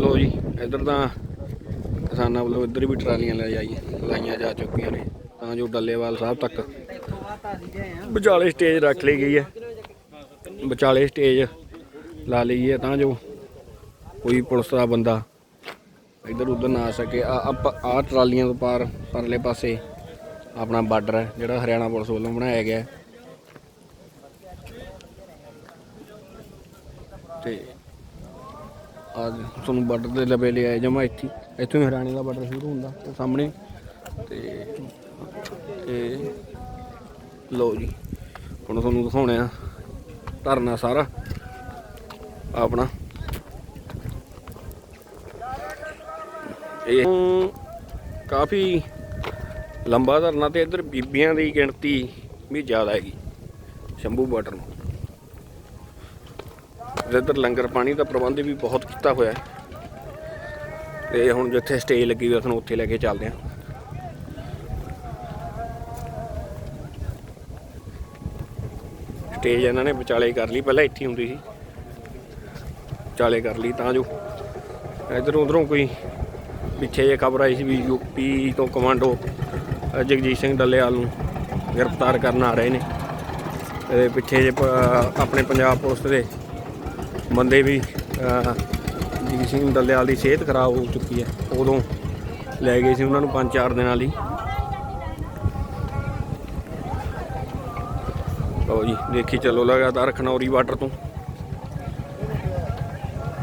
ਲੋ ਜੀ, ਇੱਧਰ ਤਾਂ ਕਿਸਾਨਾਂ ਵੱਲੋਂ ਇੱਧਰ ਵੀ ਟਰਾਲੀਆਂ ਲੈ ਜਾਈ ਲਾਈਆਂ ਜਾ ਚੁੱਕੀਆਂ ਨੇ, ਤਾਂ ਜੋ ਡੱਲੇਵਾਲ ਸਾਹਿਬ ਤੱਕ ਵਿਚਾਲੇ ਸਟੇਜ ਰੱਖ ਲਈ ਗਈ ਹੈ। ਵਿਚਾਲੇ ਸਟੇਜ ਲਾ ਲਈ ਹੈ, ਤਾਂ ਜੋ ਕੋਈ ਪੁਲਿਸ ਦਾ ਬੰਦਾ ਇੱਧਰ ਉੱਧਰ ਨਾ ਆ ਸਕੇ। ਆ ਆ ਟਰਾਲੀਆਂ ਤੋਂ ਪਾਰ, ਪਰਲੇ ਪਾਸੇ ਆਪਣਾ ਬਾਰਡਰ ਹੈ, ਜਿਹੜਾ ਹਰਿਆਣਾ ਪੁਲਿਸ ਵੱਲੋਂ ਬਣਾਇਆ ਗਿਆ ਹੈ। ਤੇ ਅੱਜ ਤੁਹਾਨੂੰ ਬਾਰਡਰ ਦੇ ਲਵੇ ਲਿਆਏ ਜਮਾ ਇੱਥੇ ਇੱਥੋਂ ਹੀ ਹਰਿਆਣੇ ਦਾ ਬਾਰਡਰ ਸ਼ੁਰੂ ਹੁੰਦਾ ਤੇ ਸਾਹਮਣੇ। ਤੇ ਤੇ ਲਓ ਜੀ, ਹੁਣ ਤੁਹਾਨੂੰ ਦਿਖਾਉਣੇ ਆ ਧਰਨਾ ਸਾਰਾ, ਆਪਣਾ। ਇਹ ਕਾਫੀ ਲੰਬਾ ਧਰਨਾ ਤੇ ਇੱਧਰ ਬੀਬੀਆਂ ਦੀ ਗਿਣਤੀ ਵੀ ਜ਼ਿਆਦਾ ਹੈਗੀ, ਸ਼ੰਭੂ ਬਾਰਡਰ ਨੂੰ। ਇੱਧਰ ਲੰਗਰ ਪਾਣੀ ਦਾ ਪ੍ਰਬੰਧ ਵੀ ਬਹੁਤ ਕੀਤਾ ਹੋਇਆ ਹੈ। ਤੇ ਹੁਣ ਜਿੱਥੇ ਸਟੇਜ ਲੱਗੀ ਹੋਈ ਆ, ਤੁਹਾਨੂੰ ਉੱਥੇ ਲੈ ਕੇ ਚੱਲਦੇ ਹਾਂ। ਸਟੇਜ ਇਹਨਾਂ ਨੇ ਵਿਚਾਲੇ ਕਰ ਲਈ, ਪਹਿਲਾਂ ਇੱਥੇ ਹੁੰਦੀ ਸੀ। ਵਿਚਾਲੇ ਕਰ ਲਈ ਤਾਂ ਜੋ ਇਧਰੋਂ ਉਧਰੋਂ ਕੋਈ ਪਿੱਛੇ ਜੇ ਖਬਰ ਆਈ ਸੀ ਵੀ ਯੂਪੀ ਤੋਂ ਕਮਾਂਡੋ ਜਗਜੀਤ ਸਿੰਘ ਡੱਲੇਵਾਲ ਨੂੰ ਗ੍ਰਿਫਤਾਰ ਕਰਨ ਆ ਰਹੇ ਨੇ। ਤੇ ਪਿੱਛੇ ਜੇ ਆਪਣੇ ਪੰਜਾਬ ਪੁਲਿਸ ਦੇ ਬੰਦੇ ਵੀ ਜਗਜੀਤ ਸਿੰਘ ਡੱਲੇਵਾਲ ਦੀ ਸਿਹਤ ਖਰਾਬ ਹੋ ਚੁੱਕੀ ਹੈ। ਉਦੋਂ ਲੈ ਗਏ ਸੀ ਉਹਨਾਂ ਨੂੰ ਪੰਜ ਚਾਰ ਦਿਨਾਂ ਲਈ। ਲਓ ਜੀ ਦੇਖੀ ਚੱਲੋ ਲਗਾਤਾਰ ਖਨੌਰੀ ਬਾਰਡਰ ਤੋਂ।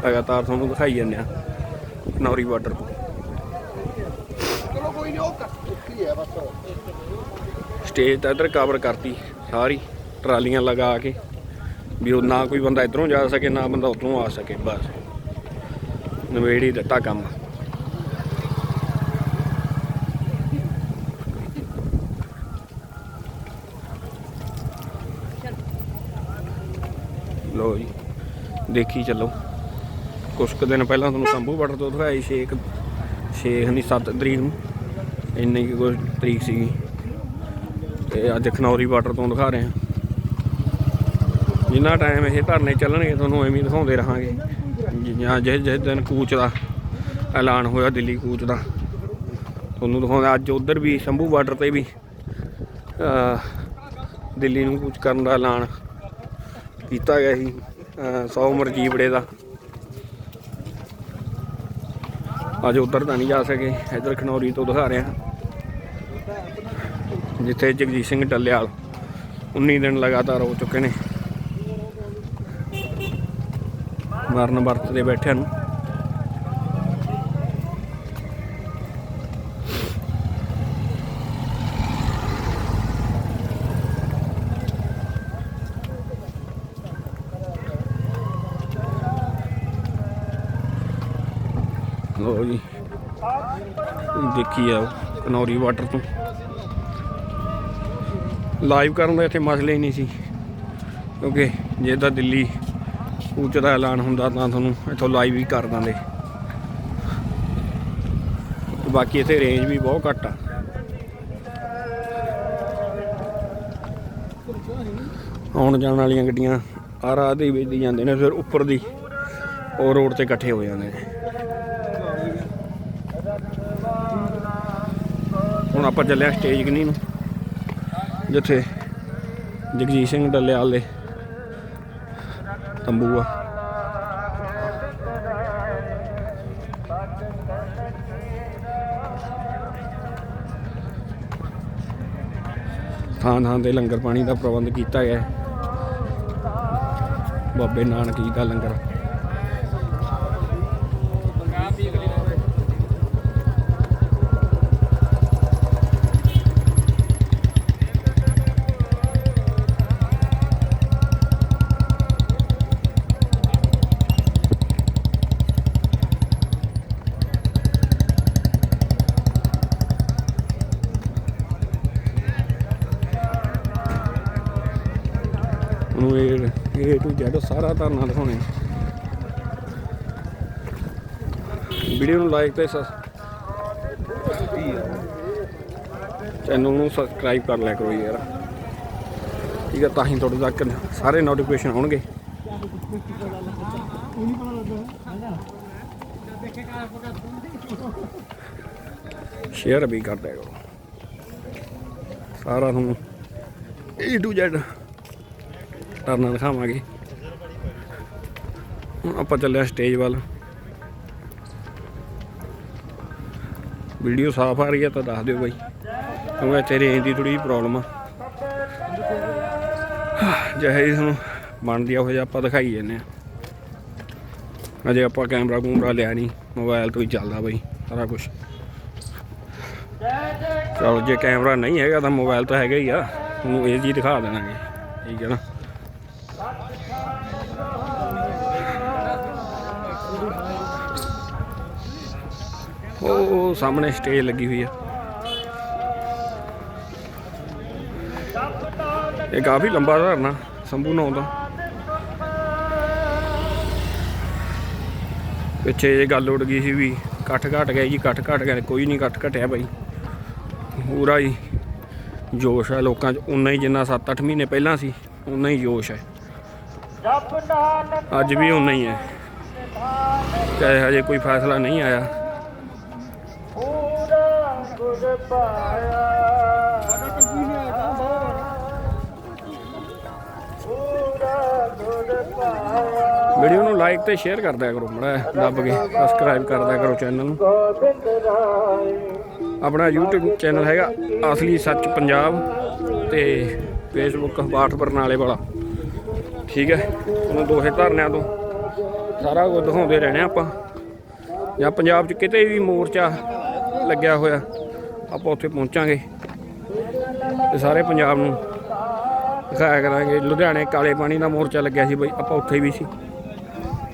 ਲਗਾਤਾਰ ਤੁਹਾਨੂੰ ਦਿਖਾਈ ਜਾਂਦੇ ਆ ਖਨੌਰੀ ਬਾਰਡਰ ਤੋਂ। ਚਲੋ ਕੋਈ ਨਹੀਂ ਉਹ ਕੀ ਹੈ ਬਸ। ਸਟੇਜ ਤਾਂ ਇੱਧਰ ਕਵਰ ਕਰਤੀ ਸਾਰੀ ਟਰਾਲੀਆਂ ਲਗਾ ਕੇ। ਵੀ ਉਹ ਨਾ ਕੋਈ ਬੰਦਾ ਇਧਰੋਂ ਜਾ ਸਕੇ, ਨਾ ਬੰਦਾ ਉਧਰੋਂ ਆ ਸਕੇ, ਬਸ। ਨਵੇੜੀ ਦਿੱਤਾ ਕੰਮ। ਲੋ ਜੀ, ਦੇਖੀ ਚੱਲੋ। ਕੁਛ ਕੁ ਦਿਨ ਪਹਿਲਾਂ ਤੁਹਾਨੂੰ ਸੰਭੂ ਬਾਰਡਰ ਤੋਂ ਦਿਖਾਈ, ਛੇਕ ਛੇ ਨਹੀਂ 7 ਤਰੀਕ ਨੂੰ। ਇੰਨੀ ਕੁ ਤਰੀਕ ਸੀਗੀ। ਤੇ ਅੱਜ ਖਨੌਰੀ ਬਾਰਡਰ ਤੋਂ ਦਿਖਾ ਰਹੇ ਹਾਂ। ਜਿੰਨਾ ਟਾਈਮ ਇਹ ਧਰਨੇ ਚੱਲਣਗੇ, ਤੁਹਾਨੂੰ ਐਵੇਂ ਦਿਖਾਉਂਦੇ ਰਹਾਂਗੇ। ਜਾਂ ਜਿਸ ਜਿਸ ਦਿਨ ਕੂਚ ਦਾ ਐਲਾਨ ਹੋਇਆ, ਦਿੱਲੀ ਕੂਚ ਦਾ। ਤੁਹਾਨੂੰ ਦਿਖਾਉਂਦਾ, ਅੱਜ ਉਧਰ ਵੀ ਸ਼ੰਭੂ ਬਾਰਡਰ ਤੇ ਵੀ ਦਿੱਲੀ ਨੂੰ ਕੂਚ ਕਰਨ ਦਾ ਐਲਾਨ ਕੀਤਾ ਗਿਆ ਸੀ ਸੌ ਮਰਜੀਵੜੇ ਦਾ। ਅੱਜ ਉਧਰ ਤਾਂ ਨਹੀਂ ਜਾ ਸਕੇ, ਇੱਧਰ ਖਨੌਰੀ ਤੋਂ ਦਿਖਾ ਰਿਹਾ ਜਿੱਥੇ ਜਗਜੀਤ ਸਿੰਘ ਡੱਲੇਵਾਲ 19 ਦਿਨ ਲਗਾਤਾਰ ਹੋ ਚੁੱਕੇ ਨੇ। ਮਰਨ ਵਰਤ ਦੇ ਬੈਠਿਆਂ ਨੂੰ। ਲੋ ਜੀ ਦੇਖੀ ਆ ਕਨੌਰੀ ਵਾਟਰ ਤੋਂ। ਲਾਈਵ ਕਰਨ ਦਾ ਇੱਥੇ ਮਸਲੇ ਹੀ ਨਹੀਂ ਸੀ, ਕਿਉਂਕਿ ਜੇ ਤਾਂ ਦਿੱਲੀ ਉੱਚ ਦਾ ਐਲਾਨ ਹੁੰਦਾ ਤਾਂ ਤੁਹਾਨੂੰ ਇੱਥੋਂ ਲਾਈਵ ਵੀ ਕਰ ਦਾਂਗੇ ਬਾਕੀ ਇੱਥੇ ਰੇਂਜ ਵੀ ਬਹੁਤ ਘੱਟ ਆ। ਆਉਣ ਜਾਣ ਵਾਲੀਆਂ ਗੱਡੀਆਂ ਆ ਰਾਹ ਦੇ ਵੇਚਦੀ ਜਾਂਦੇ ਨੇ, ਫਿਰ ਉੱਪਰ ਦੀ ਉਹ ਰੋਡ ਤੇ ਇਕੱਠੇ ਹੋ ਜਾਂਦੇ ਨੇ। ਹੁਣ ਆਪਾਂ ਚੱਲਿਆ ਸਟੇਜ ਕਨੀ ਨੂੰ, ਜਿੱਥੇ ਜਗਜੀਤ ਸਿੰਘ ਡੱਲੇਵਾਲ ਦੇ ਤੰਬੂ ਆ ਥਾਂ ਥਾਂ ਤੇ ਲੰਗਰ ਪਾਣੀ ਦਾ ਪ੍ਰਬੰਧ ਕੀਤਾ ਗਿਆ ਬਾਬੇ ਨਾਨਕ ਜੀ ਦਾ ਲੰਗਰ ਉਹਨੂੰ ਇਹ ਟੂ ਜ਼ੈਡ ਸਾਰਾ ਧਰਨਾ ਦਿਖਾਉਣੇ ਵੀਡੀਓ ਨੂੰ ਲਾਈਕ ਤੇ ਚੈਨਲ ਨੂੰ ਸਬਸਕ੍ਰਾਈਬ ਕਰ ਲਿਆ ਕਰੋ ਯਾਰ। ਠੀਕ ਹੈ ਤਾਂ ਹੀ ਤੁਹਾਡੇ ਤੱਕ ਸਾਰੇ ਨੋਟੀਫਿਕੇਸ਼ਨ ਆਉਣਗੇ। ਸ਼ੇਅਰ ਵੀ ਕਰ ਦਿਆ ਕਰੋ। ਸਾਰਾ ਤੁਹਾਨੂੰ ਏ ਟੂ ਜ਼ੈਡ ਕਰਨਾ ਦਿਖਾਵਾਂਗੇ। ਹੁਣ ਆਪਾਂ ਚੱਲਿਆ ਸਟੇਜ ਵੱਲ। ਵੀਡੀਓ ਸਾਫ਼ ਆ ਰਹੀ ਹੈ ਤਾਂ ਦੱਸ ਦਿਓ ਬਾਈ। ਕਿਉਂਕਿ ਇੱਥੇ ਰੇਂਜ ਦੀ ਥੋੜੀ ਪ੍ਰੋਬਲਮ ਆ। ਜਿਹੇ ਹੀ ਤੁਹਾਨੂੰ ਬਣਦੀ ਆ, ਉਹ ਜਿਹਾ ਆਪਾਂ ਦਿਖਾਈ ਜਾਂਦੇ ਆ। ਅਜੇ ਆਪਾਂ ਕੈਮਰਾ ਕੂਮਰਾ ਲਿਆ ਨਹੀਂ ਮੋਬਾਈਲ ਤੋਂ ਹੀ ਚੱਲਦਾ ਬਾਈ, ਸਾਰਾ ਕੁਝ ਚਲੋ, ਜੇ ਕੈਮਰਾ ਨਹੀਂ ਹੈਗਾ ਤਾਂ ਮੋਬਾਈਲ ਤਾਂ ਹੈਗਾ ਹੀ ਆ। ਤੁਹਾਨੂੰ ਇਹ ਜੀ ਦਿਖਾ ਦੇਣਾਗੇ, ਠੀਕ ਹੈ ਨਾ? ਉਹ ਸਾਹਮਣੇ ਸਟੇਜ ਲੱਗੀ ਹੋਈ ਆ। ਇਹ ਕਾਫੀ ਲੰਬਾ ਧਰਨਾ, ਸੰਭੂ ਨੌ ਦਾ। ਪਿੱਛੇ ਇਹ ਗੱਲ ਉੱਡ ਗਈ ਸੀ ਵੀ ਇਕੱਠ ਘਟ ਗਿਆ ਜੀ ਇਕੱਠ ਘਟ ਗਿਆ ਕੋਈ ਨਹੀਂ ਕੱਠ ਘਟਿਆ ਬਾਈ। ਪੂਰਾ ਹੀ ਜੋਸ਼ ਹੈ ਲੋਕਾਂ 'ਚ, ਉਨਾ ਹੀ ਜਿੰਨਾ 7-8 ਮਹੀਨੇ ਪਹਿਲਾਂ ਸੀ, ਉਨਾ ਹੀ ਜੋਸ਼ ਹੈ ਅੱਜ ਵੀ ਉਨਾ ਹੀ ਹੈ। ਚਾਹੇ ਹਜੇ ਕੋਈ ਫੈਸਲਾ ਨਹੀਂ ਆਇਆ। ਸਾਡਾ ਟੰਗੀ ਨਹੀਂ ਵੀਡੀਓ ਨੂੰ ਲਾਈਕ ਤੇ ਸ਼ੇਅਰ ਕਰਦਿਆ ਕਰੋ ਮੜਾ ਦੱਬ ਕੇ ਸਬਸਕ੍ਰਾਈਬ ਕਰ ਕਰੋ ਚੈਨਲ ਨੂੰ। ਆਪਣਾ YouTube ਚੈਨਲ ਹੈਗਾ ਅਸਲੀ ਸੱਚ ਪੰਜਾਬ ਤੇ Facebook ਬਾਠ ਬਰਨਾਲੇ ਵਾਲਾ। ਠੀਕ ਹੈ। ਉਹਨਾਂ ਦੋਹੇ ਧਰਨਿਆਂ ਤੋਂ। ਸਾਰਾ ਕੁਝ ਦਿਖਾਉਂਦੇ ਰਹਿਣੇ ਆਪਾਂ। ਜਾਂ ਪੰਜਾਬ 'ਚ ਕਿਤੇ ਵੀ ਮੋਰਚਾ ਲੱਗਿਆ ਹੋਇਆ, ਆਪਾਂ ਉੱਥੇ ਪਹੁੰਚਾਂਗੇ। ਤੇ ਸਾਰੇ ਪੰਜਾਬ ਨੂੰ ਦਿਖਾਇਆ ਕਰਾਂਗੇ। ਲੁਧਿਆਣੇ ਕਾਲੇ ਪਾਣੀ ਦਾ ਮੋਰਚਾ ਲੱਗਿਆ ਸੀ ਬਈ, ਆਪਾਂ ਉੱਥੇ ਵੀ ਸੀ।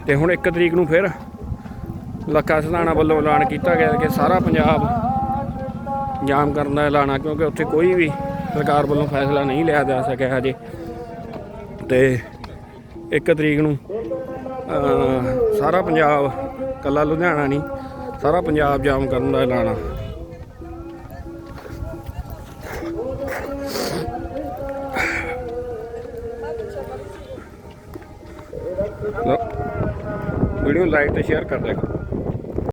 ਤੇ ਹੁਣ 1 ਤਰੀਕ ਨੂੰ ਫਿਰ ਲੱਖਾ ਸਧਾਣਾ ਵੱਲੋਂ ਐਲਾਨ ਕੀਤਾ ਗਿਆ ਕਿ ਸਾਰਾ ਪੰਜਾਬ ਜਾਮ ਕਰਨ ਦਾ ਐਲਾਨ ਆ, ਕਿਉਂਕਿ ਉੱਥੇ ਕੋਈ ਵੀ ਸਰਕਾਰ ਵੱਲੋਂ ਫੈਸਲਾ ਨਹੀਂ ਲਿਆ ਜਾ ਸਕਿਆ ਹਜੇ। ਤੇ ਇੱਕ ਤਰੀਕ ਨੂੰ ਸਾਰਾ ਪੰਜਾਬ, ਕੱਲਾ ਲੁਧਿਆਣਾ ਨਹੀਂ, ਸਾਰਾ ਪੰਜਾਬ ਜਾਮ ਕਰਨ ਦਾ ਐਲਾਨ ਆ। ਵੀਡੀਓ ਲਾਈਕ ਤੇ ਸ਼ੇਅਰ ਕਰ ਦਿਆ ਕਰੋ